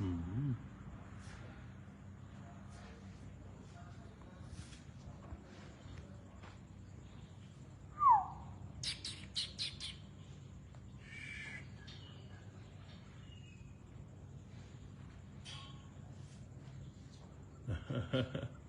อืมโอ้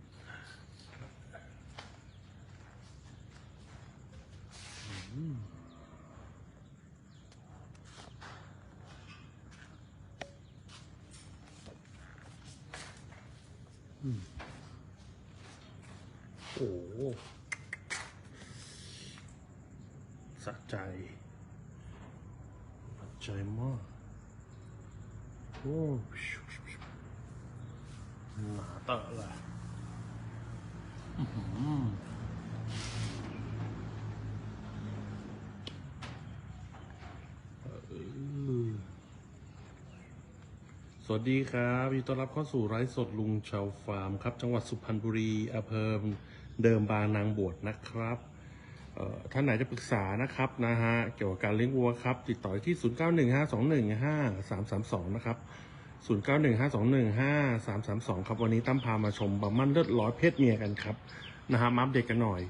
โหสะใจสะใจมาก โอ้หนาเตอะเลยสวัสดีครับยินดีต้อนรับเข้าสู่ไลฟ์สดลุงชาวฟาร์มครับ จังหวัดสุพรรณบุรีอำเภอ เดิมบางนางบวชนะครับท่านไหนจะปรึกษานะครับนะฮะเกี่ยวกับการเลี้ยงวัวครับ ติดต่อที่ 0915215332 นะครับ 0915215332 ครับวันนี้ตั้มพามาชมบัมมันเลือดร้อยเพศเมียกันครับนะฮะมาอัปเดตกันหน่อย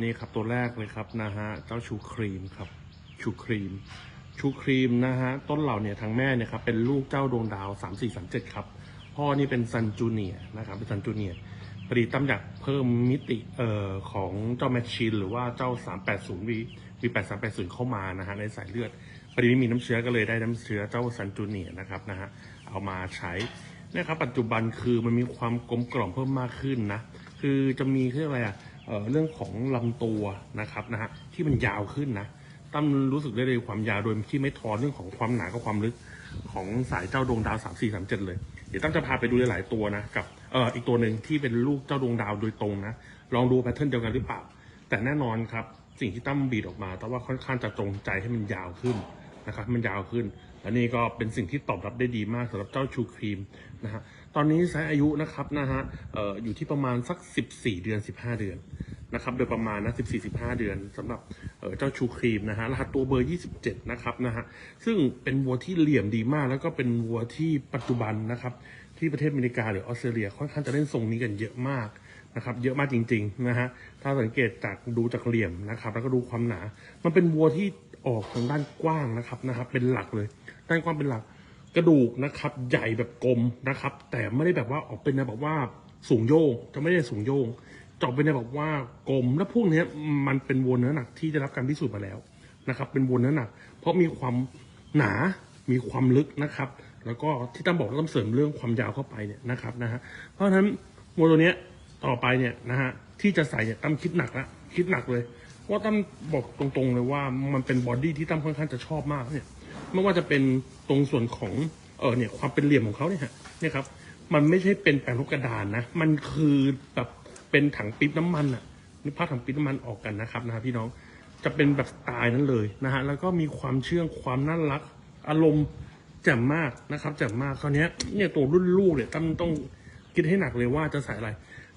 นี่ครับตัวแรกเลยครับนะฮะเจ้าชูครีมครับชูครีม ชูครีมนะฮะต้นเหล่าเนี่ยทางแม่เนี่ยครับเป็นลูกเจ้าดวงดาว 3437 ครับ พ่อนี่เป็นซันจูเนียนะครับเป็นซันจูเนีย พอดีตั้มอยากเพิ่มมิติเอ่อของเจ้าแมชชีนหรือว่าเจ้า 380 V V8380 เข้ามานะฮะในสายเลือดพอดีไม่มีน้ำเชื้อก็เลยได้น้ำเชื้อเจ้าซันจูเนียนะครับนะฮะเอามาใช้นะครับปัจจุบันคือมันมีความกลมกล่อมเพิ่มมากขึ้นนะคือจะมีเรื่องอะไรอะเอ่อเรื่องของลำตัวนะครับนะฮะที่มันยาวขึ้นนะตั้มรู้สึกได้เลยความยาวโดยที่ไม่ทอนเรื่องของความหนากับความลึกของสายเจ้าดวงดาวสามสี่สามเจ็ดเลย เดี๋ยวตั้มจะพาไปดูหลายๆตัวนะกับ เอ่ออีกตัวหนึ่งที่เป็นลูกเจ้าดวงดาวโดยตรงนะ ลองดูแพทเทิร์นเดียวกันหรือเปล่า แต่แน่นอนครับ สิ่งที่ตั้มบีดออกมา แต่ว่าค่อนข้างจะจงใจให้มันยาวขึ้นนะครับ มันยาวขึ้น และนี่ก็เป็นสิ่งที่ตอบรับได้ดีมากสำหรับเจ้าชูครีมนะฮะ ตอนนี้ไซส์อายุนะครับนะฮะเอ่ออยู่ที่ประมาณสัก 14 เดือน 15 เดือนนะครับโดยประมาณนะ 14-15 เดือนสำหรับเอ่อเจ้าชูครีมนะฮะรหัสตัวเบอร์ 27 นะครับนะฮะซึ่งเป็นวัวที่เหลี่ยมดีมาก แล้วก็เป็นวัวที่ปัจจุบันนะครับ ที่ประเทศอเมริกาหรือออสเตรเลียค่อนข้างจะเล่นทรงนี้กันเยอะมากนะครับเยอะมากจริงๆนะฮะถ้าสังเกตจากดูจากเหลี่ยมนะครับแล้วก็ดูความหนา มันเป็นวัวที่ออกทางด้านกว้างนะครับนะครับ เป็นหลักเลย ด้านกว้างเป็นหลักกระดูกนะครับ ใหญ่แบบกลมนะครับ แต่ไม่ได้แบบว่าออกเป็นแบบว่าสูงโยงจะไม่ได้สูงโยงจอบเป็นแบบว่ากลมและพวกนี้มันเป็นวนเนื้อหนักที่ได้รับการพิสูจน์มาแล้วนะครับ เป็นวนเนื้อหนัก เพราะมีความหนามีความลึกนะครับ แล้วก็ที่ตั้มบอกว่าต้องเสริมเรื่องความยาวเข้าไปเนี่ยนะครับนะฮะเพราะฉะนั้นวัวตัวเนี้ยต่อไปเนี่ยนะฮะที่จะใส่เนี่ยตั้มคิดหนักละคิดหนักเลยเพราะว่าตั้มบอกตรงๆเลยว่ามันเป็นบอดี้ที่ตั้มค่อนข้างจะชอบมากเนี่ยไม่ว่าจะเป็นตรงส่วนของเออเนี่ยความเป็นเหลี่ยมของเขาเนี่ยฮะเนี่ยครับมันไม่ใช่เป็นแปรงลบกระดานนะ มันคือแบบเป็นถังปิ๊บน้ำมันอะนึกภาพถังปิ๊บน้ำมันออกกันนะครับนะพี่น้องจะเป็นแบบสไตล์นั้นเลยนะฮะแล้วก็มีความเชื่องความน่ารัก อารมณ์ แจ่มมากนะครับแจ่มมากคราวนี้เนี่ยตัวรุ่นลูกเนี่ยตั้มต้องคิดให้หนักเลยว่าจะใส่อะไร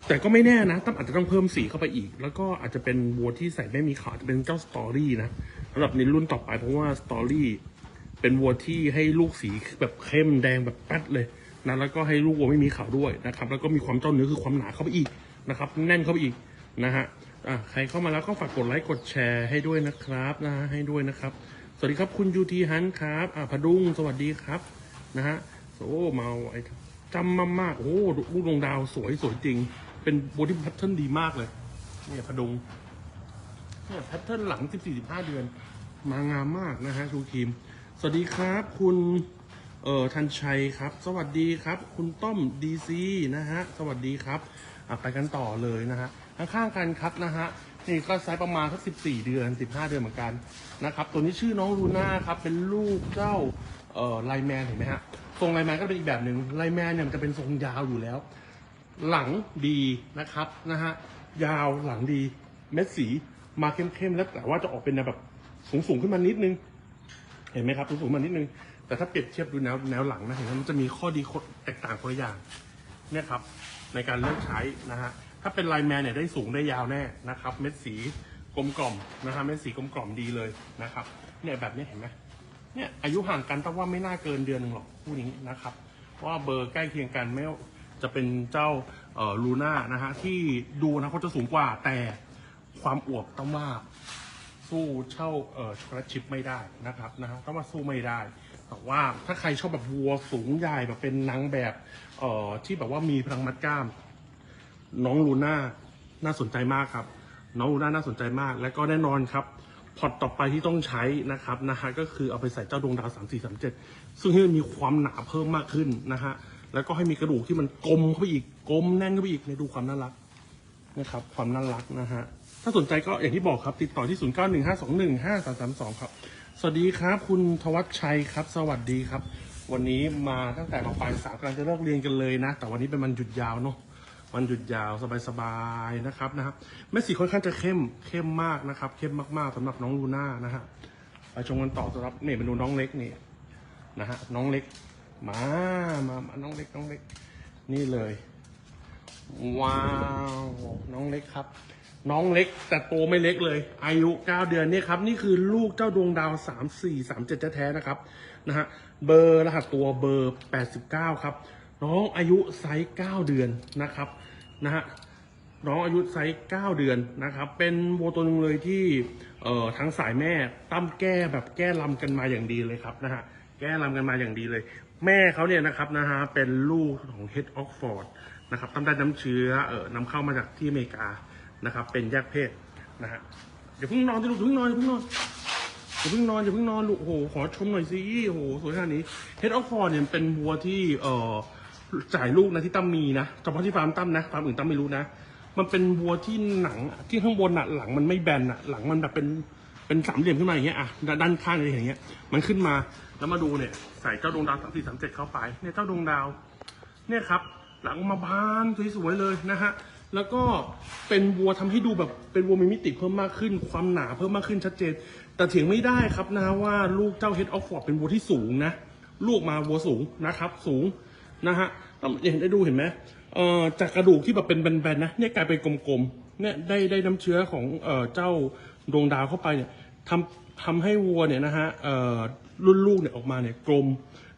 แต่ก็ไม่แน่นะตั้มอาจจะต้องเพิ่มสีเข้าไปอีก แล้วก็อาจจะเป็นวัวที่ใส่ไม่มีขาวจะเป็นเจ้าสตอรี่นะสำหรับในรุ่นต่อไปเพราะว่าสตอรี่เป็นวัวที่ให้ลูกสีแบบเข้มแดงแบบแป๊ดเลยนะแล้วก็ให้ลูกวัวไม่มีขาวด้วยนะครับแล้วก็มีความเจ้าเนื้อคือความหนาเข้าไปอีกนะครับแน่นเข้าไปอีกนะฮะอะใครเข้ามาแล้วก็ฝากกดไลค์กดแชร์ให้ด้วยนะครับนะฮะให้ด้วยนะครับ สวัสดีครับคุณยูทีฮันครับอะพดุงสวัสดีครับนะฮะโอ้มาไอ้จำมามากๆโอ้ลูกดวงดาวสวยสวยจริง เป็นวัวที่แพทเทิร์นดีมากเลยเนี่ยพดุงเนี่ยแพทเทิร์นหลัง14-15เดือน มางามมากนะฮะชูครีม สวัสดีครับคุณเอ่อทันชัยครับ สวัสดีครับ คุณต้อมดีซีนะฮะ สวัสดีครับอะไปกันต่อเลยนะฮะข้างๆกันครับนะฮะ นี่ก็ไซส์ประมาณสัก14เดือน15เดือนเหมือนกันนะครับตัวนี้ชื่อน้องลูน่าครับเป็นลูกเจ้าเอ่อไลแมนเห็นไหมฮะทรงไลแมนก็เป็นอีกแบบหนึ่งไลแมนเนี่ยมันจะเป็นทรงยาวอยู่แล้ว หลังดีนะครับนะฮะยาวหลังดีเม็ดสีมาเข้มๆแล้วแต่ว่าจะออกเป็นแนวแบบสูงๆขึ้นมานิดนึง เห็นไหมครับสูงๆมานิดนึงแต่ถ้าเปรียบเทียบดูแนวแนวหลังนะเห็นไหมมันจะมีข้อดีข้อแตกต่างคนละอย่างเนี่ยครับในการเลือกใช้นะฮะ ถ้าเป็นไลน์แมนเนี่ยได้สูงได้ยาวแน่นะครับ เม็ดสีกลมกล่อมนะฮะเม็ดสีกลมกล่อมดีเลยนะครับเนี่ยแบบนี้เห็นไหมเนี่ยอายุห่างกันแต่ว่าไม่น่าเกินเดือนหนึ่งหรอกคู่นี้นะครับว่าเบอร์ใกล้เคียงกันไม่จะเป็นเจ้าเอ่อลูน่านะฮะที่ดูนะเขาจะสูงกว่าแต่ความอวบต้องว่าสู้เช่าเอ่อช็อกโกแลตชิพไม่ได้นะครับนะฮะต้องว่าสู้ไม่ได้แต่ว่าถ้าใครชอบแบบวัวสูงใหญ่แบบเป็นนางแบบเอ่อที่แบบว่ามีพลังมัดกล้าม น้องลูน่าน่าสนใจมากครับ น้องลูน่าน่าสนใจมาก และก็แน่นอนครับพอตต่อไปที่ต้องใช้นะครับนะฮะก็คือเอาไปใส่เจ้าดวงดาว 3 4 3 7 ซึ่งให้มันมีความหนาเพิ่มมากขึ้นนะฮะแล้วก็ให้มีกระดูกที่มันกลมเข้าไปอีกกลมแน่นเข้าไปอีกในดูความน่ารักนะครับความน่ารักนะฮะถ้าสนใจก็อย่างที่บอกครับติดต่อที่ 0915215332 ครับ สวัสดีครับ คุณทวัชชัยครับ สวัสดีครับ วันนี้มาตั้งแต่ปลายสามกำลังจะเลิกเรียนกันเลยนะ แต่วันนี้เป็นวันหยุดยาวเนาะ วันหยุดยาวสบายๆนะครับนะครับแม่สีค่อนข้างจะเข้มเข้มมากนะครับ เข้มมากๆสำหรับน้องลูน่านะฮะไปชมกันต่อสำหรับเนี่เป็นดูน้องเล็กนี่นะฮะน้องเล็กมามามาน้องเล็กน้องเล็ก นี่เลย ว้าวน้องเล็กครับ น้องเล็ก แต่โตไม่เล็กเลย อายุ 9 เดือนเนี่ยครับ นี่คือลูกเจ้าดวงดาว 3 4 3 7แท้ๆนะครับนะฮะเบอร์รหัสตัวเบอร์ 89 ครับ น้องอายุไซส์9เดือนนะครับ นะฮะน้องอายุไซส์9เดือนนะครับ เป็นวัวตัวหนึงเลยที่เอ่อทั้งสายแม่ตั้มแก้แบบแก้ลำกันมาอย่างดีเลยครับนะฮะแก้ลำกันมาอย่างดีเลย แม่เขาเนี่ยนะครับนะฮะเป็นลูกของเฮดออกฟอร์ดนะครับตั้มได้น้ำเชื้อเอ่อนำเข้ามาจากที่อเมริกานะครับ เป็นแยกเพศนะฮะเดี๋ยวเพิ่งนอนสิลูกเพิ่งนอนอย่าเพิ่งนอนอย่าเพิ่งนอนอย่าเพิ่งนอนลูกโอ้โหขอชมหน่อยสิโอ้โหสวยขนาดนี้เฮดออฟฟอร์ดเนี่ยเป็นวัวที่เอ่อ จ่ายลูกนะที่ตั้มมีนะเฉพาะที่ฟาร์มตั้มนะฟาร์มอื่นตั้มไม่รู้นะ มันเป็นวัวที่หนังที่ข้างบนอะหลังมันไม่แบนอะหลังมันแบบเป็นเป็นสามเหลี่ยมขึ้นมาอย่างเงี้ยอะด้านข้างอะไรอย่างเงี้ย มันขึ้นมาแล้วมาดูเนี่ย ใส่เจ้าดวงดาวสามสี่สามเจ็ดเข้าไปเนี่ยเจ้าดวงดาว เนี่ยครับ หลังมาบานสวยๆเลยนะฮะแล้วก็เป็นวัวทำให้ดูแบบเป็นวัวมีมิติเพิ่มมากขึ้น ความหนาเพิ่มมากขึ้นชัดเจน แต่เถียงไม่ได้ครับนะว่าลูกเจ้าเฮดออฟฟอร์ดเป็นวัวที่สูงนะลูกมาวัวสูงนะครับ สูงนะฮะ เห็นได้ดูเห็นไหมเอ่อจากกระดูกที่แบบเป็นแบนๆนะเนี่ยกลายเป็นกลมๆเนี่ยได้ได้น้ำเชื้อของเอ่อเจ้าดวงดาวเข้าไปเนี่ยทำทำให้วัวเนี่ยนะฮะเอ่อรุ่นลูกเนี่ยออกมาเนี่ยกลม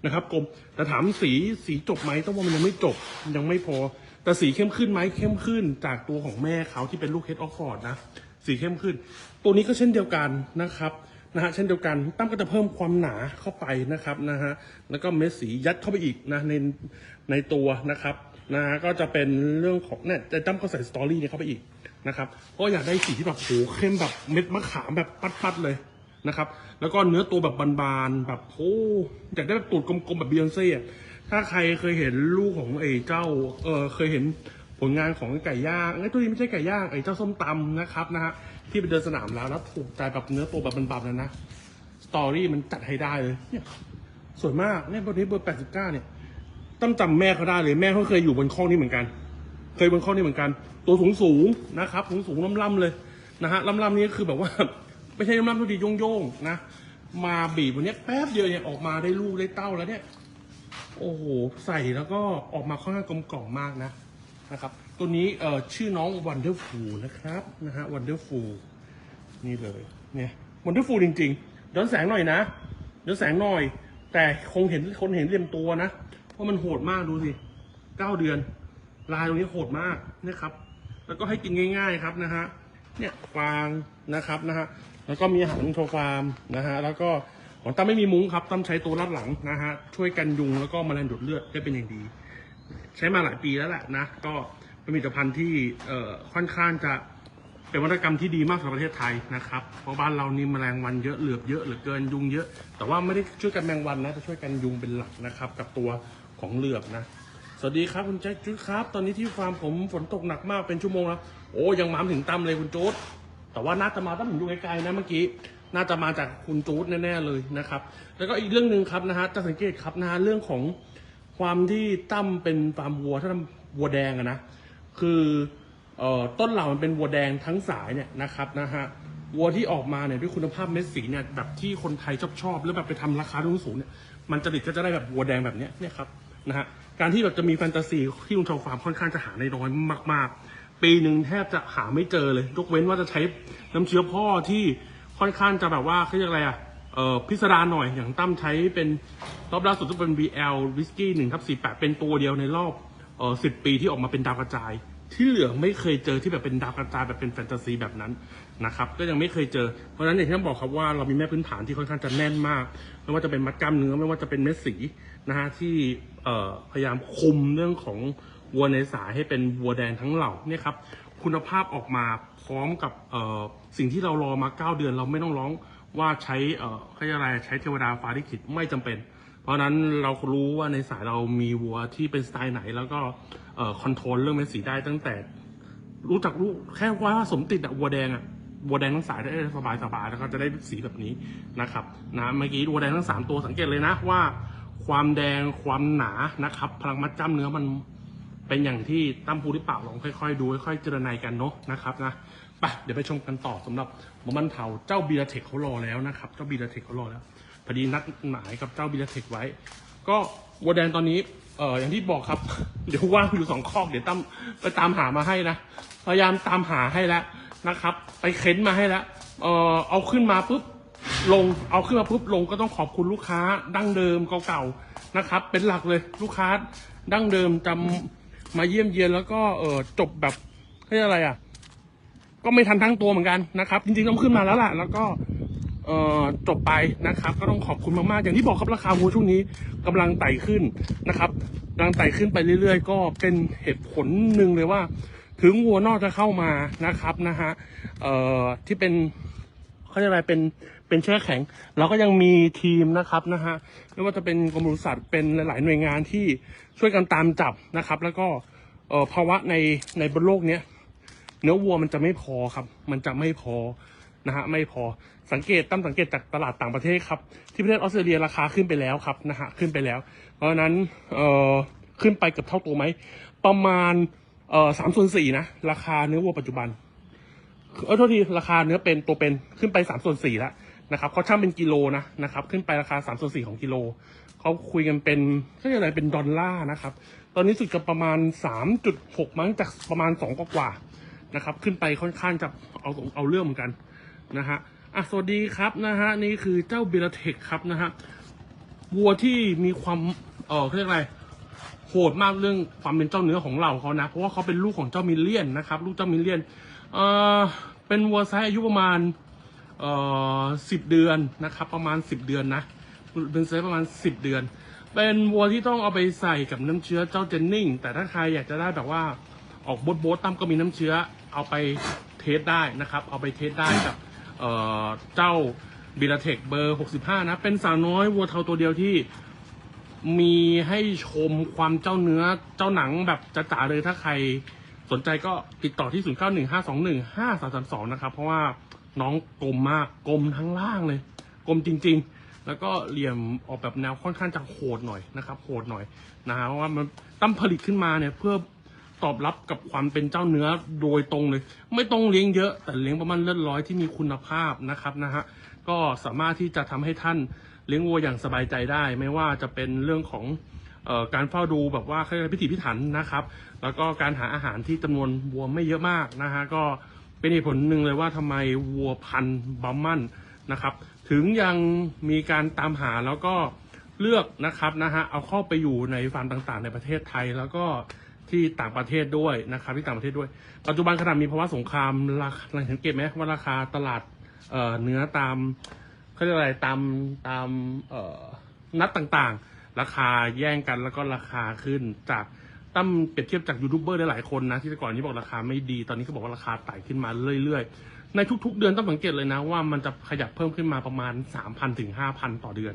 นะครับกลมแต่ถามสีสีจบไหมต้องว่ามันยังไม่จบยังไม่พอ แต่สีเข้มขึ้นไหมเข้มขึ้น จากตัวของแม่เขาที่เป็นลูกเฮดออฟฟอร์ดนะสีเข้มขึ้น ตัวนี้ก็เช่นเดียวกันนะครับ นะฮะเช่นเดียวกันตั้มก็จะเพิ่มความหนาเข้าไปนะครับนะฮะแล้วก็เม็ดสียัดเข้าไปอีกนะในในตัวนะครับนะฮะก็จะเป็นเรื่องของเนี่ยแต่ตั้มก็ใส่สตอรี่เนี่ยเข้าไปอีกนะครับก็อยากได้สีที่แบบโหเข้มแบบเม็ดมะขามแบบปัดๆเลยนะครับแล้วก็เนื้อตัวแบบบานๆแบบโอ้อยากได้แบบตูดกลมๆแบบเบียนเซ่อะถ้าใครเคยเห็นลูกของไอ้เจ้าเออเคยเห็น ผลงานของไก่ย่างไอ้ตัวนี้ไม่ใช่ไก่ย่างไอ้เจ้าส้มตำนะครับนะฮะที่ไปเดินสนามแล้วแล้วถูกใจแบบเนื้อตัวแบบบานๆเลยนะสตอรี่มันจัดให้ได้เลยเนี่ยสวยมากเนี่ยบนนี้เบอร์แปดสิบเก้าเนี่ยตั้มจำแม่เขาได้เลยแม่เขาเคยอยู่บนข้องนี้เหมือนกัน เคยบนข้อนี้เหมือนกัน ตัวสูงสูงนะครับสูงสูงล่ำๆเลยนะฮะล่ำๆนี้ก็คือแบบว่า ไม่ใช่ล่ำๆทุกทีโยงๆนะมาบีบวันนี้แป๊บเดียวเนี่ยออกมาได้ลูกได้เต้าแล้วเนี่ย โอ้โห ใส่แล้วก็ออกมาค่อนข้างกลมกล่อมมากนะ นะครับ ตัวนี้เอ่อชื่อน้อง Wonderful นะครับนะฮะ Wonderful นี่เลยเนี่ย Wonderful จริงๆย้อนแสงหน่อยนะย้อนแสงหน่อย แต่คงเห็นคนเห็นเรียมตัวนะเพราะมันโหดมากดูสิเก้าเดือน ลายตรงนี้โหดมากนะครับ แล้วก็ให้กินง่าย ๆครับนะฮะเนี่ยฟางนะครับนะฮะแล้วก็มีอาหารโชว์ฟาร์มนะฮะแล้วก็ของตั้มไม่มีมุ้งครับตั้มใช้ตัวรัดหลังนะฮะช่วยกันยุงแล้วก็มแมลงดูดเลือดได้เป็นอย่างดี ใช้มาหลายปีแล้วแหละนะ ก็เป็นผลิตภัณฑ์ที่ค่อนข้างจะเป็นวัตกรรมที่ดีมากสำหรับประเทศไทยนะครับ เพราะบ้านเรานี่แมลงวันเยอะเหลือบเยอะเหลือเกินยุงเยอะ แต่ว่าไม่ได้ช่วยกันแมลงวันนะจะช่วยกันยุงเป็นหลักนะครับ กับตัวของเหลือบนะ สวัสดีครับคุณแจ็คจุดครับ ตอนนี้ที่ฟาร์มผมฝนตกหนักมากเป็นชั่วโมงแล้ว โอ้ยังมามถึงตั้มเลยคุณจูดแต่ว่าน่าจะมาตั้มผมอยู่ไกลๆนะเมื่อกี้ น่าจะมาจากคุณจูดแน่ๆเลยนะครับ แล้วก็อีกเรื่องหนึ่งครับนะฮะจะสังเกตครับนะฮะเรื่องของ ความที่ตั้มเป็นฟาร์มวัวถ้าทำวัวแดงอะนะคือเอ่อต้นเหล่ามันเป็นวัวแดงทั้งสายเนี่ยนะครับนะฮะวัวที่ออกมาเนี่ยด้วยคุณภาพเม็ดสีเนี่ยแบบที่คนไทยชอบชอบแล้วแบบไปทำราคาสูงเนี่ยมันจริตก็จะได้แบบวัวแดงแบบเนี้ยเนี่ยครับนะฮะการที่แบบจะมีแฟนตาซีที่ลุงชาวฟาร์มค่อนข้างจะหาในน้อยมาก ๆ ปีหนึ่งแทบจะหาไม่เจอเลยยกเว้นว่าจะใช้น้ำเชื้อพ่อที่ค่อนข้างจะแบบว่าเขาเรียกอะไรอะ เอ่อพิสดารหน่อยอย่างตั้มใช้เป็นรอบล่าสุดจะเป็น BL วิสกี้หนึ่งทับสี่แปดเป็นตัวเดียวในรอบเอ่อสิบปีที่ออกมาเป็นดาวกระจาย ที่เหลือไม่เคยเจอที่แบบเป็นดาวกระจายแบบเป็นแฟนตาซีแบบนั้นนะครับก็ยังไม่เคยเจอเพราะฉะนั้นอย่างที่ต้องบอกครับว่าเรามีแม่พื้นฐานที่ค่อนข้างจะแน่นมาก ไม่ว่าจะเป็นมัดกล้ามเนื้อไม่ว่าจะเป็นเม็ดสีนะฮะที่เอ่อพยายามคุมเรื่องของวัวในสายให้เป็นวัวแดงทั้งเหล่าเนี่ยครับคุณภาพออกมาพร้อมกับเอ่อสิ่งที่เรารอมาเก้าเดือนเราไม่ต้องร้อง ว่าใช้เอ่อเขาเรียกอะไรใช้เทวดาฟ้าลิขิตไม่จำเป็น เพราะฉะนั้นเรารู้ว่าในสายเรามีวัวที่เป็นสไตล์ไหน แล้วก็เอ่อคอนโทรลเรื่องเม็ดสีได้ตั้งแต่ รู้จักรู้แค่ว่าสมติดอะวัวแดงอะวัวแดงทั้งสายได้สบายสบายๆแล้วก็จะได้สีแบบนี้นะครับนะเมื่อกี้วัวแดงทั้งสามตัวสังเกตเลยนะว่า ความแดงความหนานะครับ พลังมัดจ้ำเนื้อมันเป็นอย่างที่ตั้มพูรือเปล่าลองค่อยๆ ดูค่อยๆเจรนายกันเนาะนะครับนะ ไปเดี๋ยวไปชมกันต่อสำหรับหมอมันเทาเจ้าบีราเทคเขารอแล้วนะครับ เจ้าบีราเทคเขารอแล้ว พอดีนัดหมายกับเจ้าบีราเทคไว้ ก็วัวแดงตอนนี้เอออย่างที่บอกครับ เดี๋ยวว่างอยู่สองคอกเดี๋ยวตั้มไปตามหามาให้นะ พยายามตามหาให้แล้วนะครับ ไปเค้นมาให้แล้วเออเอาขึ้นมาปุ๊บลงเอาขึ้นมาปุ๊บลงก็ต้องขอบคุณลูกค้าดั้งเดิมเก่าๆนะครับ เป็นหลักเลยลูกค้าดั้งเดิมจำมาเยี่ยมเยียนแล้วก็เออจบแบบเรียกอะไรอะ ก็ไม่ทันทั้งตัวเหมือนกันนะครับ จริงๆต้องขึ้นมาแล้วล่ะ แล้วก็เอ่อจบไปนะครับ ก็ต้องขอบคุณมากๆ อย่างที่บอกครับราคาวัวช่วงนี้กำลังไต่ขึ้นนะครับกำลังไต่ขึ้นไปเรื่อยๆ ก็เป็นเหตุผลหนึ่งเลยว่า ถึงวัวนอกจะเข้ามานะครับนะฮะเอ่อที่เป็นเขาเรียกอะไรเป็นเป็นแช่แข็ง เราก็ยังมีทีมนะครับนะฮะไม่ว่าจะเป็นกรมปศุสัตว์เป็นหลาย ๆ หน่วยงานที่ช่วยกันตามจับนะครับ แล้วก็เอ่อภาวะในในบนโลกเนี้ย เนื้อวัวมันจะไม่พอครับ มันจะไม่พอนะฮะไม่พอสังเกตตั้มสังเกตจากตลาดต่างประเทศครับ ที่ประเทศออสเตรเลียราคาขึ้นไปแล้วครับนะฮะขึ้นไปแล้ว เพราะนั้นเอ่อขึ้นไปเกือบเท่าตัวไหมประมาณเอ่อสามส่วนสี่นะราคาเนื้อวัวปัจจุบันเออโทษทีราคาเนื้อเป็นตัวเป็นขึ้นไปสามส่วนสี่แล้วนะครับเขาช่างเป็นกิโลนะนะครับ ขึ้นไปราคาสามส่วนสี่ของกิโลเขาคุยกันเป็นเขาเรียกอะไรเป็นดอลลาร์นะครับ ตอนนี้สุดกับประมาณสามจุดหกมั้งจากประมาณสองกว่า นะครับ ขึ้นไปค่อนข้างจะเอาเอาเรื่องเหมือนกันนะฮะอะสวัสดีครับนะฮะนี่คือเจ้าเบลเทคครับนะฮะวัวที่มีความเออเรียกอะไรโหดมากเรื่องความเป็นเจ้าเนื้อของเราเขานะ เพราะว่าเขาเป็นลูกของเจ้ามิเลียนนะครับ ลูกเจ้ามิเลียนเออเป็นวัวไซส์อายุประมาณเออสิบเดือนนะครับ ประมาณสิบเดือนนะเป็นไซส์ประมาณสิบเดือน เป็นวัวที่ต้องเอาไปใส่กับน้ำเชื้อเจ้าเจนนิงแต่ถ้าใครอยากจะได้แบบว่า ออกโบทโบทตั้มก็มีน้ำเชื้อ เอาไปเทสได้นะครับ เอาไปเทสได้กับเเจ้าบิลเทคเบอร์ 65 นะ เป็นสาวน้อยวัวเทาตัวเดียวที่มีให้ชมความเจ้าเนื้อเจ้าหนังแบบจ๋าเลยถ้าใครสนใจก็ติดต่อที่ 0915215332 นะครับ เพราะว่าน้องกลมมากกลมทั้งล่างเลยกลมจริง ๆ แล้วก็เหลี่ยมออกแบบแนวค่อนข้างจะโหดหน่อยนะครับโหดหน่อยนะฮะเพราะว่ามันตั้มผลิตขึ้นมาเนี่ยเพื่อ ตอบรับกับความเป็นเจ้าเนื้อโดยตรงเลย ไม่ต้องเลี้ยงเยอะ แต่เลี้ยงประมาณเลือดร้อยที่มีคุณภาพนะครับนะฮะก็สามารถที่จะทำให้ท่านเลี้ยงวัวอย่างสบายใจได้ ไม่ว่าจะเป็นเรื่องของออการเฝ้าดูแบบว่าพิถีพิถันนะครับ แล้วก็การหาอาหารที่จำนวนวัวไม่เยอะมากนะฮะก็เป็นเหตุผลหนึ่งเลยว่าทำไมวัวพันธุ์บัมมันนะครับ ถึงยังมีการตามหาแล้วก็เลือกนะครับนะฮะเอาเข้าไปอยู่ในฟาร์มต่างๆ ในประเทศไทยแล้วก็ ที่ต่างประเทศด้วยนะครับที่ต่างประเทศด้วย ปัจจุบันขนาดมีภาวะสงครามราคาเราสังเกตไหมว่าราคาตลาดเอ่อเนื้อตามเขาเรียกอะไรตามตามเอ่อนัดต่างๆ ราคาแย่งกันแล้วก็ราคาขึ้นจากตั้มเปรียบเทียบจากยูทูบเบอร์หลายๆคนนะที่แต่ก่อนนี้บอกราคาไม่ดีตอนนี้ก็บอกว่าราคาไต่ขึ้นมาเรื่อยๆ ในทุกๆ เดือนต้องสังเกตเลยนะว่ามันจะขยับเพิ่มขึ้นมาประมาณ 3,000ถึง5,000 ต่อเดือน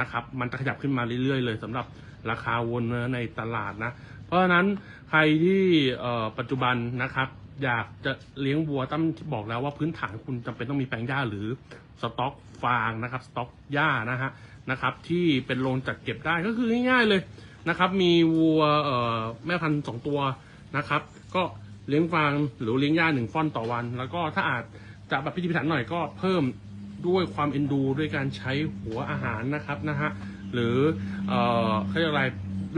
นะครับมันจะขยับขึ้นมาเรื่อยๆ เลยสำหรับราคาวนเนื้อในตลาดนะ เพราะฉะนั้นใครที่ปัจจุบันนะครับ อยากจะเลี้ยงวัวตั้มบอกแล้วว่าพื้นฐานคุณจำเป็นต้องมีแปลงหญ้าหรือสต็อกฟางนะครับสต็อกหญ้านะฮะนะครับ ที่เป็นโรงจัดเก็บได้ก็คือง่ายๆเลยนะครับ มีวัวแม่พันธุ์สองตัวนะครับ ก็เลี้ยงฟางหรือเลี้ยงหญ้าหนึ่งฟ่อนต่อวัน แล้วก็ถ้าอาจจะแบบพิถีพิถันหน่อยก็เพิ่มด้วยความเอ็นดู ด้วยการใช้หัวอาหารนะครับนะฮะหรือเอ่อเขาเรียกอะไร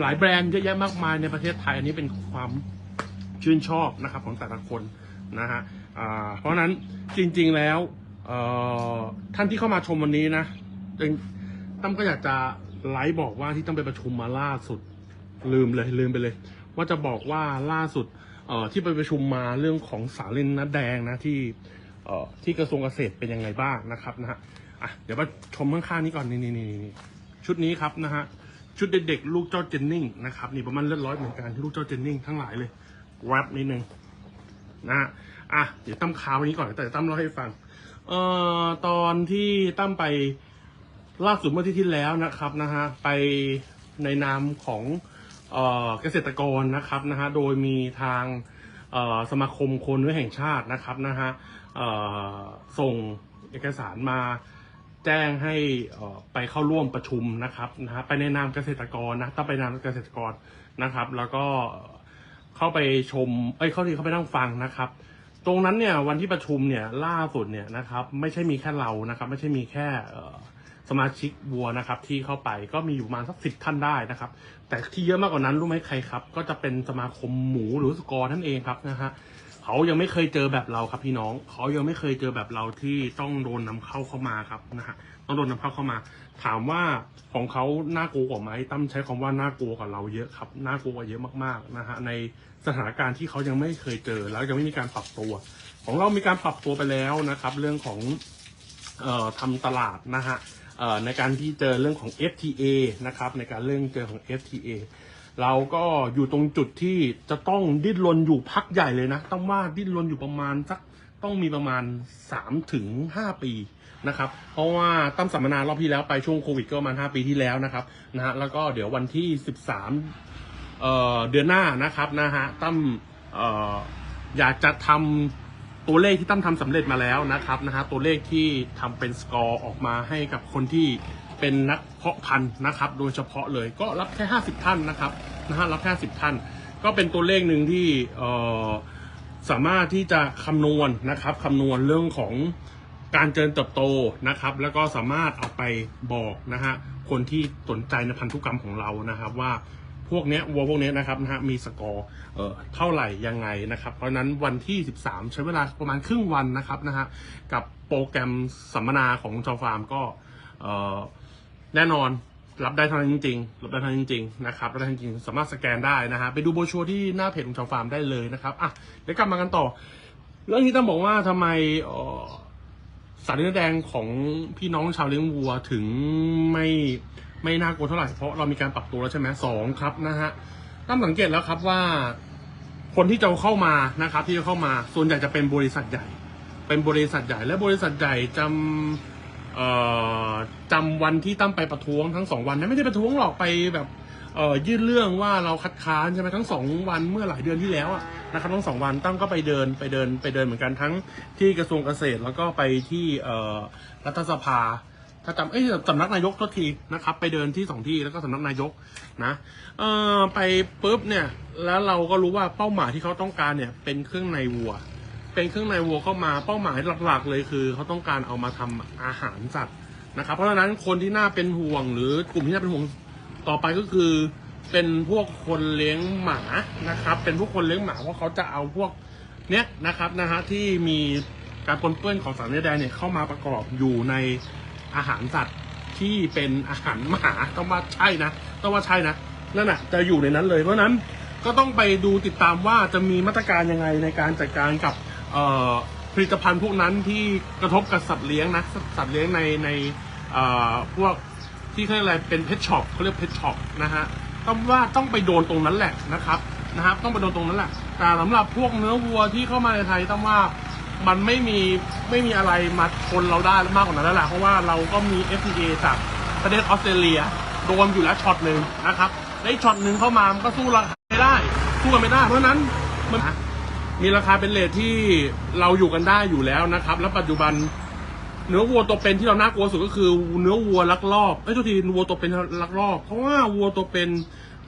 หลายแบรนด์เยอะแยะมากมายในประเทศไทยอันนี้เป็นความชื่นชอบนะครับของแต่ละคนนะฮะเพราะนั้นจริงๆแล้วท่านที่เข้ามาชมวันนี้นะตั้มก็อยากจะไลฟ์บอกว่าที่ตั้มไปประชุมมาล่าสุดลืมเลยลืมไปเลย ว่าจะบอกว่าล่าสุดที่ไปประชุมมาเรื่องของสาลินนัดแดงนะที่ที่กระทรวงเกษตรเป็นยังไงบ้างนะครับนะฮะเดี๋ยวมาชมข้างๆนี้ก่อนนี่นี่นี่ชุดนี้ครับนะฮะ ชุดเด็กๆลูกเจ้าเจนนิ่งนะครับนี่ประมาณเลือดร้อยเหมือนกันที่ลูกเจ้าเจนนิ่งทั้งหลายเลยแรปนิดนึงนะฮะอะเดี๋ยวตั้มข่าวันี้ก่อนแต่ตั้มเล่าให้ฟังเอ่อตอนที่ตั้มไปล่าสุดเมื่อที่ที่แล้วนะครับนะฮะไปในนามของเอ่อเกษตรกรนะครับนะฮะโดยมีทางเอ่อสมาคมคนเนื้อแห่งชาตินะครับนะฮะเอ่อส่งเอกสารมา แจ้งให้ไปเข้าร่วมประชุมนะครับนะฮะไปในนามเกษตรกรนะต้องไปนนามเกษตรกรนะครับ แล้วก็เข้าไปชม เอ้ยเข้าที่เข้าไปนั่งฟังนะครับ ตรงนั้นเนี่ยวันที่ประชุมเนี่ยล่าสุดเนี่ยนะครับ ไม่ใช่มีแค่เรานะครับ ไม่ใช่มีแค่สมาชิกวัวนะครับ ที่เข้าไปก็มีอยู่ประมาณสักสิบท่านได้นะครับ แต่ที่เยอะมากกว่านั้นรู้ไหมใครครับ ก็จะเป็นสมาคมหมูหรือสกอร์ท่านเองครับนะฮะ เขายังไม่เคยเจอแบบเราครับพี่น้อง เขายังไม่เคยเจอแบบเราที่ต้องโดนนำเข้าเข้ามาครับนะฮะต้องโดนนำเข้าเข้ามา ถามว่าของเขาน่ากลัวกว่าไหมตั้มใช้คำว่าน่ากลัวกว่าเราเยอะครับน่ากลัวกว่าเยอะมากๆนะฮะในสถานการณ์ที่เขายังไม่เคยเจอแล้วยังไม่มีการปรับตัว ของเรามีการปรับตัวไปแล้วนะครับ เรื่องของเอ่อทำตลาดนะฮะในการที่เจอเรื่องของ FTA นะครับในการเรื่องเจอของ FTA เราก็อยู่ตรงจุดที่จะต้องดิ้นรนอยู่พักใหญ่เลยนะ ต้องว่าดิ้นรนอยู่ประมาณสักต้องมีประมาณ3ถึง5ปีนะครับ เพราะว่าตั้มสัมมนารอบที่แล้วไปช่วงโควิดก็ประมาณ 5 ปีที่แล้วนะครับนะฮะแล้วก็เดี๋ยววันที่ 13เอ่อเดือนหน้านะครับนะฮะตั้มเอ่ออยากจะทำตัวเลขที่ตั้มทำสำเร็จมาแล้วนะครับนะฮะตัวเลขที่ทำเป็นสกอร์ออกมาให้กับคนที่ เป็นนักเพาะพันธุ์นะครับ โดยเฉพาะเลยก็รับแค่ 50 ท่านนะครับนะฮะรับแค่10 ท่าน ก็เป็นตัวเลขหนึ่งที่เออสามารถที่จะคำนวณนะครับคำนวณเรื่องของการเจริญเติบโตนะครับ แล้วก็สามารถเอาไปบอกนะฮะคนที่สนใจในพันธุกรรมของเรานะครับว่าพวกเนี้ยวัวพวกเนี้ยนะครับนะฮะมีสกอร์เออเท่าไหร่ยังไงนะครับ เพราะนั้นวันที่ 13 ใช้เวลาประมาณครึ่งวันนะครับนะฮะกับโปรแกรมสัมมนาของชาวฟาร์มก็เออ แน่นอนรับได้เท่านั้นจริงๆรับได้เท่านั้นจริงๆนะครับรับได้จริงๆสามารถสแกนได้นะฮะไปดูโบชัวที่หน้าเพจของชาวฟาร์มได้เลยนะครับอะเดี๋ยวกลับมากันต่อ เรื่องที่ต้องบอกว่าทำไมสารเนื้อแดงของพี่น้องชาวเลี้ยงวัวถึงไม่ไม่น่ากลัวเท่าไหร่เพราะเรามีการปรับตัวแล้วใช่ไหมสองครับนะฮะตั้มสังเกตแล้วครับว่า คนที่จะเข้ามานะครับ ที่จะเข้ามาส่วนใหญ่จะเป็นบริษัทใหญ่ เป็นบริษัทใหญ่และบริษัทใหญ่จำ เอ่อจำวันที่ตั้มไปประท้วงทั้งสองวันนั้นไม่ได้ประท้วงหรอกไปแบบเอ่อยื่นเรื่องว่าเราคัดค้านใช่ไหมทั้งสองวันเมื่อหลายเดือนที่แล้วอะนะครับทั้งสองวันตั้มก็ไปเดินไปเดินไปเดินเหมือนกันทั้งที่กระทรวงเกษตรแล้วก็ไปที่เอ่อรัฐสภา ถ้าจำเอ้ยสำนักนายกโทษทีนะครับ ไปเดินที่สองที่แล้วก็สำนักนายกนะเอ่อไปปุ๊บเนี่ยแล้วเราก็รู้ว่าเป้าหมายที่เขาต้องการเนี่ยเป็นเครื่องในวัว เป็นเครื่องในวัวเข้ามาเป้าหมายหลักๆ เลยคือเขาต้องการเอามาทำอาหารสัตว์นะครับ เพราะฉะนั้นคนที่น่าเป็นห่วงหรือกลุ่มที่น่าเป็นห่วงต่อไปก็คือ เป็นพวกคนเลี้ยงหมานะครับ เป็นพวกคนเลี้ยงหมาเพราะเขาจะเอาพวกเนี้ยนะครับนะฮะที่มีการปนเปื้อนของสารเนื้อแดงเนี่ยเข้ามาประกอบอยู่ในอาหารสัตว์ที่เป็นอาหารหมาต้องว่าใช่นะต้องว่าใช่นะนั่นน่ะจะอยู่ในนั้นเลยเพราะนั้นก็ต้องไปดูติดตามว่าจะมีมาตรการยังไงในการจัดการกับ ผลิตภัณฑ์พวกนั้นที่กระทบกับสัตว์เลี้ยงนะสัตว์เลี้ยงในในพวกที่เขาเรียกอะไรเป็นเพชช็อปเขาเรียกเพชช็อปนะฮะต้องว่าต้องไปโดนตรงนั้นแหละนะครับนะครับ ต้องไปโดนตรงนั้นแหละ แต่สำหรับพวกเนื้อวัวที่เข้ามาในไทยต้องว่ามันไม่มีไม่มีอะไรมาชนเราได้มากกว่านั้นแล้วแหละเพราะว่าเราก็มี FTA จากประเทศออสเตรเลียโดนอยู่แล้วช็อตหนึ่งนะครับและอีกช็อตหนึ่งเข้ามามันก็สู้ราคาไม่ได้สู้กันไม่ได้เพราะนั้นมัน มีราคาเป็นเลทที่เราอยู่กันได้อยู่แล้วนะครับ แล้วปัจจุบันเนื้อวัวตัวเป็นที่เราน่ากลัวสุดก็คือ เนื้อวัวลักลอบไอ้ทุกทีวัวตัวเป็นลักลอบ เพราะว่าวัวตัวเป็น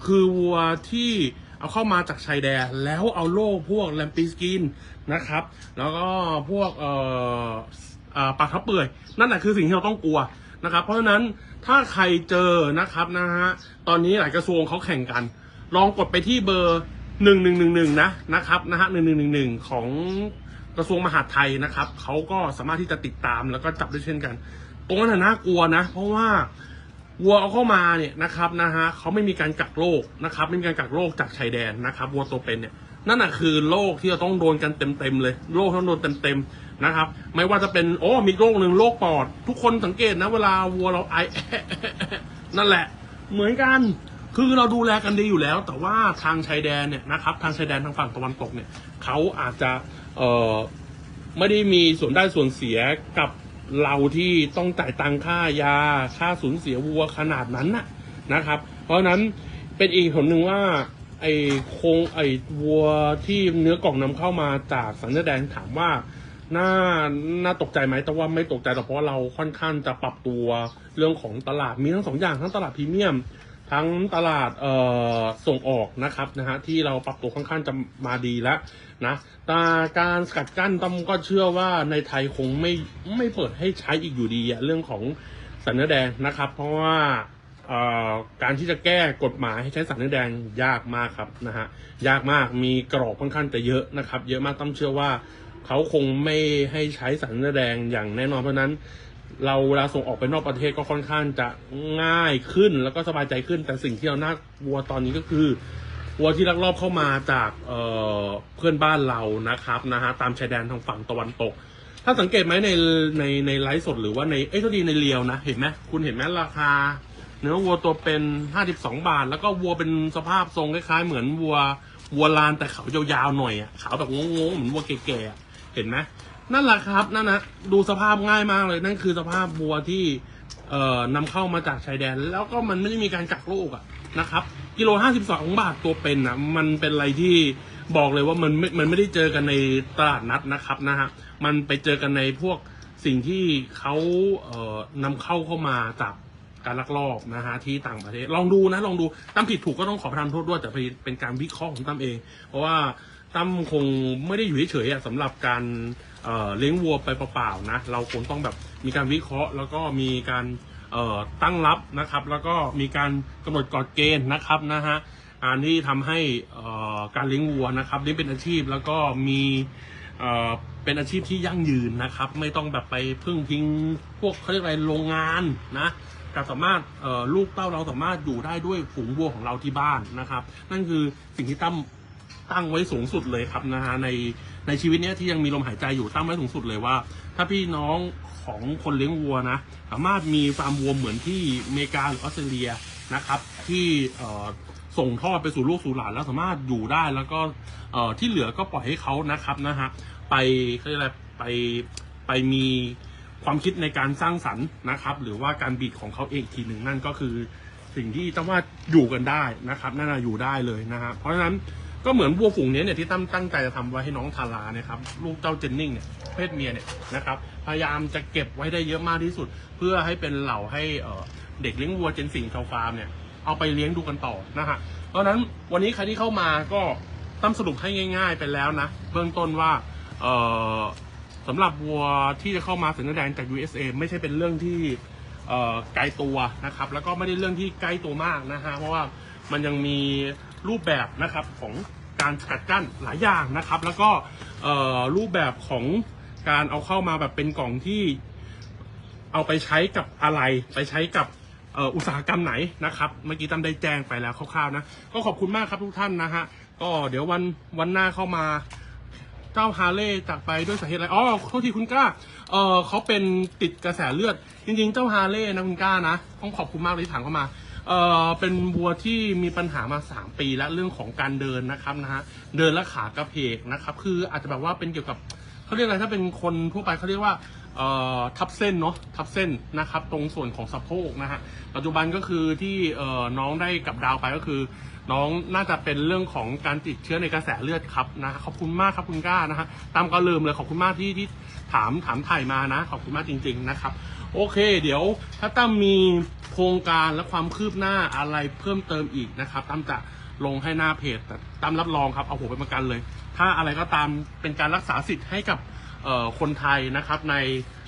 คือวัวที่เอาเข้ามาจากชายแดนแล้วเอาโรคพวกแลมปีสกินนะครับ แล้วก็พวกเอ่ออ่าปากทับเปื่อย นั่นแหละคือสิ่งที่เราต้องกลัวนะครับ เพราะฉะนั้นถ้าใครเจอนะครับนะฮะตอนนี้หลายกระทรวงเขาแข่งกัน ลองกดไปที่เบอร์ หนึ่งหนึ่งหนึ่งหนึ่งนะนะครับนะฮะหนึ่งหนึ่งหนึ่งหนึ่งของกระทรวงมหาดไทยนะครับเขาก็สามารถที่จะติดตามแล้วก็จับได้เช่นกัน ตรงนั้นน่ากลัวนะ เพราะว่าวัวเอาเข้ามาเนี่ยนะครับนะฮะเขาไม่มีการกักโรคนะครับไม่มีการกักโรคจากชายแดนนะครับวัวตัวเป็นเนี่ยนั่นน่ะคือโรคที่เราต้องโดนกันเต็มๆเลยโรคต้องโดนเต็มๆนะครับ ไม่ว่าจะเป็นโอ้มีโรคหนึ่งโรคปอด ทุกคนสังเกตนะ เวลาวัวเราไอนั่นแหละ เหมือนกัน คือเราดูแลกันดีอยู่แล้ว แต่ว่าทางชายแดนเนี่ยนะครับทางชายแดนทางฝั่งตะวันตกเนี่ยเขาอาจจะเอ่อไม่ได้มีส่วนได้ส่วนเสียกับเราที่ต้องจ่ายตังค่ายาค่าสูญเสียวัวขนาดนั้นน่ะนะครับ เพราะฉะนั้นเป็นอีกผลหนึ่งว่าไอ้โคงไอ้วัวที่เนื้อกล่องนำเข้ามาจากสัญญาแดงถามว่าน่าน่าตกใจไหมแต่ว่าไม่ตกใจแต่เพราะเราค่อนข้างจะปรับตัวเรื่องของตลาดมีทั้งสองอย่างทั้งตลาดพรีเมียม ทั้งตลาดเอ่อส่งออกนะครับนะฮะที่เราปรับตัวค่อนข้างจะมาดีแล้วนะแต่การสกัดกั้นต้อมก็เชื่อว่าในไทยคงไม่ไม่เปิดให้ใช้อีกอยู่ดีอะเรื่องของสัญญาแดงนะครับ เพราะว่าเอ่อการที่จะแก้กฎหมายให้ใช้สัญญาแดงยากมากครับนะฮะยากมากมีกรอบค่อนข้างจะเยอะนะครับ เยอะมากต้อมเชื่อว่า เขาคงไม่ให้ใช้สัญญาแดงอย่างแน่นอนเพราะนั้น เราเวลาส่งออกไปนอกประเทศก็ค่อนข้างจะง่ายขึ้นแล้วก็สบายใจขึ้น แต่สิ่งที่เราน่ากลัวตอนนี้ก็คือวัวที่ลักลอบเข้ามาจากเเพื่อนบ้านเรานะครับนะฮะตามชายแดนทางฝั่งตะวันตก ถ้าสังเกตไหมในในในไลฟ์สดหรือว่าในเอ้ยทดีในเรียวนะ เห็นไหมคุณเห็นไหมราคา เนื้อวัวตัวเป็น 52 บาท แล้วก็วัวเป็นสภาพทรงคล้ายๆเหมือนวัววัวลานแต่เขายาวๆหน่อยอะขาวแบบงงๆเหมือนวัวแก่ๆเห็นไหม นั่นแหละครับนั่นนะดูสภาพง่ายมากเลย นั่นคือสภาพวัวที่เอ่อนำเข้ามาจากชายแดน แล้วก็มันไม่ได้มีการกักโรคอะนะครับ กิโลห้าสิบสองบาทตัวเป็นอะมันเป็นอะไรที่บอกเลยว่ามันไม่มันไม่ได้เจอกันในตลาดนัดนะครับนะฮะมันไปเจอกันในพวกสิ่งที่เขาเอ่อนำเข้าเข้ามาจากการลักลอบนะฮะที่ต่างประเทศลองดูนะลองดูตั้มผิดถูกก็ต้องขอประทานโทษด้วยแต่เป็นการวิเคราะห์ของตั้มเอง เพราะว่าตั้มคงไม่ได้อยู่เฉยๆอะสำหรับการ เอ่อเลี้ยงวัวไปเปล่าๆนะ เราคงต้องแบบมีการวิเคราะห์ แล้วก็มีการเอ่อตั้งรับนะครับ แล้วก็มีการกำหนดกฎเกณฑ์นะครับนะฮะอันที่ทำให้เอ่อการเลี้ยงวัวนะครับนี่เป็นอาชีพแล้วก็มีเอ่อเป็นอาชีพที่ยั่งยืนนะครับ ไม่ต้องแบบไปพึ่งพิงพวกเขาเรียกอะไรโรงงานนะแต่สามารถเอ่อลูกเต้าเราสามารถอยู่ได้ด้วยฝูงวัวของเราที่บ้านนะครับ นั่นคือสิ่งที่ตั้ม ตั้งไว้สูงสุดเลยครับนะฮะในในชีวิตเนี้ยที่ยังมีลมหายใจอยู่ตั้งไว้สูงสุดเลยว่า ถ้าพี่น้องของคนเลี้ยงวัวนะสามารถมีฟาร์มวัวเหมือนที่อเมริกาหรือออสเตรเลียนะครับ ที่เอ่อส่งทอดไปสู่ลูกสู่หลานแล้วสามารถอยู่ได้แล้วก็เอ่อที่เหลือก็ปล่อยให้เขานะครับนะฮะไปเขาเรียกอะไรไปไปมีความคิดในการสร้างสรรค์นะครับ หรือว่าการบีดของเขาเองทีหนึ่งนั่นก็คือสิ่งที่ตั้มว่าอยู่กันได้นะครับนั่นนะอยู่ได้เลยนะฮะเพราะฉะนั้น ก็เหมือนวัวฝูงนี้เนี่ยที่ตั้มตั้งใจจะทำไว้ให้น้องทาราเนี่ยครับลูกเจ้าเจนนิงเนี่ยเพศเมียเนี่ยนะครับพยายามจะเก็บไว้ได้เยอะมากที่สุด เพื่อให้เป็นเหล่าให้เอ่อเด็กเลี้ยงวัวเจนสิงชาวฟาร์มเนี่ยเอาไปเลี้ยงดูกันต่อนะฮะเพราะฉะนั้นวันนี้ใครที่เข้ามาก็ตั้มสรุปให้ง่าย ๆ ไปแล้วนะเบื้องต้นว่าเอ่อสำหรับวัวที่จะเข้ามาสัญญาแดงจาก USA ไม่ใช่เป็นเรื่องที่เอ่อไกลตัวนะครับแล้วก็ไม่ได้เรื่องที่ใกล้ตัวมากนะฮะเพราะว่า มันยังมีรูปแบบนะครับของการสกัดกั้นหลายอย่างนะครับ แล้วก็รูปแบบของการเอาเข้ามาแบบเป็นกล่องที่เอาไปใช้กับอะไร ไปใช้กับอุตสาหกรรมไหนนะครับ เมื่อกี้ตั้มได้แจ้งไปแล้วคร่าวๆนะ ก็ขอบคุณมากครับทุกท่านนะฮะ ก็เดี๋ยววันวันหน้าเข้ามาเจ้าฮาร์เลย์จากไปด้วยสาเหตุอะไร อ๋อ โทษทีคุณกล้า เออเขาเป็นติดกระแสเลือด จริงๆ เจ้าฮาร์เลย์นะคุณกล้านะ ต้องขอบคุณมากเลยที่ถามเข้ามา เออเป็นวัวที่มีปัญหามา 3 ปีแล้วเรื่องของการเดินนะครับนะฮะเดินและขากระเพกนะครับคืออาจจะแบบว่าเป็นเกี่ยวกับเขาเรียกอะไรถ้าเป็นคนทั่วไปเขาเรียกว่าเอ่อทับเส้นเนาะทับเส้นนะครับตรงส่วนของสะโพกนะฮะปัจจุบันก็คือที่เอ่อน้องได้กลับดาวไปก็คือ น้องน่าจะเป็นเรื่องของการติดเชื้อในกระแสเลือดครับนะขอบคุณมากครับคุณก้านะฮะตามก็ลืมเลยขอบคุณมากที่ที่ถามถามถ่ายมานะ ขอบคุณมากจริง ๆนะครับ โอเค เดี๋ยวถ้าตั้มมีโครงการและความคืบหน้าอะไรเพิ่มเติมอีกนะครับตั้มจะลงให้หน้าเพจแต่ตั้มรับรองครับเอาหัวไปประกันเลย ถ้าอะไรก็ตามเป็นการรักษาสิทธิ์ให้กับคนไทยนะครับใน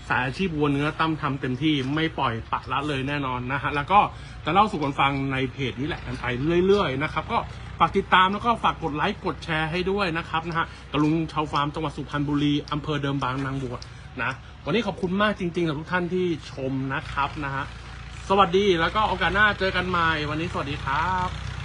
สายอาชีพวัวเนื้อตั้มทำเต็มที่ไม่ปล่อยปะละเลยแน่นอนนะฮะแล้วก็จะเล่าสู่กันฟังในเพจนี้แหละกันไปเรื่อยๆนะครับก็ฝากติดตามแล้วก็ฝากกดไลค์กดแชร์ให้ด้วยนะครับนะฮะกระลุงชาวฟาร์มจังหวัดสุพรรณบุรีอำเภอเดิมบางนางบวชนะวันนี้ขอบคุณมากจริงๆสำหรับทุกท่านที่ชมนะครับนะฮะสวัสดีแล้วก็โอกาสหน้าเจอกันใหม่วันนี้สวัสดีครับ